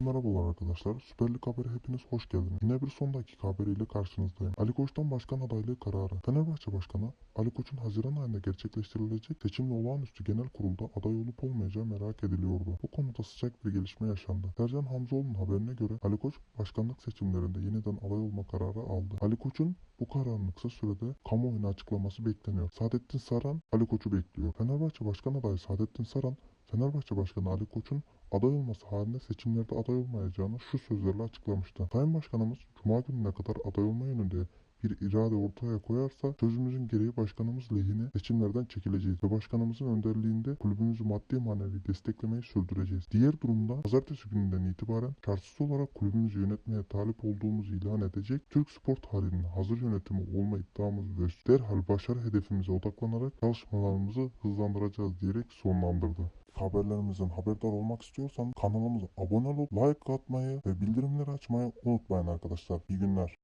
Merhabalar arkadaşlar. Süper Lig haberi hepiniz hoş geldiniz. Yine bir son dakika haberiyle karşınızdayım. Ali Koç'tan başkan adaylığı kararı. Fenerbahçe Başkanı Ali Koç'un Haziran ayında gerçekleştirilecek seçimli olağanüstü genel kurulda aday olup olmayacağı merak ediliyordu. Bu konuda sıcak bir gelişme yaşandı. Sercan Hamzoğlu'nun haberine göre Ali Koç başkanlık seçimlerinde yeniden aday olma kararı aldı. Ali Koç'un bu kararın kısa sürede kamuoyuna açıklaması bekleniyor. Saadettin Saran Ali Koç'u bekliyor. Fenerbahçe Başkan adayı Saadettin Saran Fenerbahçe Başkanı Ali Koç'un aday olması halinde seçimlerde aday olmayacağını şu sözlerle açıklamıştı. Sayın Başkanımız Cuma gününe kadar aday olma yönünde bir irade ortaya koyarsa sözümüzün gereği başkanımız lehine seçimlerden çekileceğiz ve başkanımızın önderliğinde kulübümüzü maddi manevi desteklemeyi sürdüreceğiz. Diğer durumda pazartesi gününden itibaren şartsız olarak kulübümüzü yönetmeye talip olduğumuzu ilan edecek Türk spor tarihinin hazır yönetimi olma iddiamızı ve derhal başarı hedefimize odaklanarak çalışmalarımızı hızlandıracağız diyerek sonlandırdı. Haberlerimizden haberdar olmak istiyorsanız kanalımıza abone olup like atmayı ve bildirimleri açmayı unutmayın arkadaşlar. İyi günler.